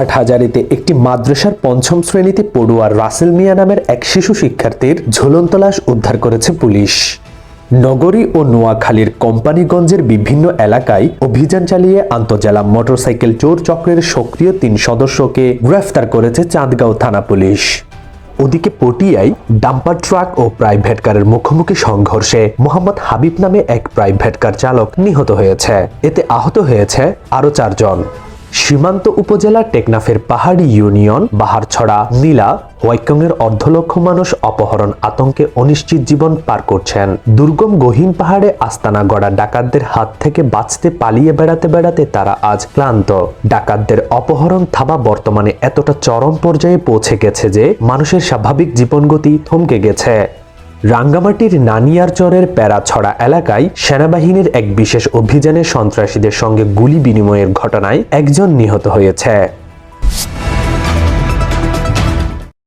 হাটহাজারিতে একটি মাদ্রাসার পঞ্চম শ্রেণীতে পড়ুয়া রাসেল মিয়া নামের এক শিশু শিক্ষার্থীর ঝুলন্ত লাশ উদ্ধার করেছে পুলিশ। নগরী ও নোয়াখালীর কোম্পানিগঞ্জের বিভিন্ন এলাকায় অভিযান চালিয়ে আন্তজেলা মোটরসাইকেল চোর চক্রের সক্রিয় তিন সদস্যকে গ্রেফতার করেছে চাঁদগাঁও থানা পুলিশ। ওদিকে পটিয়ায় ডাম্পার ট্রাক ও প্রাইভেট কারের মুখোমুখি সংঘর্ষে মোহাম্মদ হাবিব নামে এক প্রাইভেট কার চালক নিহত হয়েছে। এতে আহত হয়েছে আরও চারজন। সীমান্ত উপজেলার টেকনাফের পাহাড়ি ইউনিয়ন, বাহারছড়া, নীলা হোয়াইকংয়ের অর্ধলক্ষ মানুষ অপহরণ আতঙ্কে অনিশ্চিত জীবন পার করছেন। দুর্গম গহীন পাহাড়ে আস্তানা গড়া ডাকাতদের হাত থেকে বাঁচতে পালিয়ে বেড়াতে বেড়াতে তারা আজ ক্লান্ত। ডাকাতদের অপহরণ থাবা বর্তমানে এতটা চরম পর্যায়ে পৌঁছে গেছে যে মানুষের স্বাভাবিক জীবনগতি থমকে গেছে। রাঙ্গামাটির নানিয়ারচরের প্যারাছড়া এলাকায় সেনাবাহিনীর এক বিশেষ অভিযানে সন্ত্রাসীদের সঙ্গে গুলি বিনিময়ের ঘটনায় একজন নিহত হয়েছে।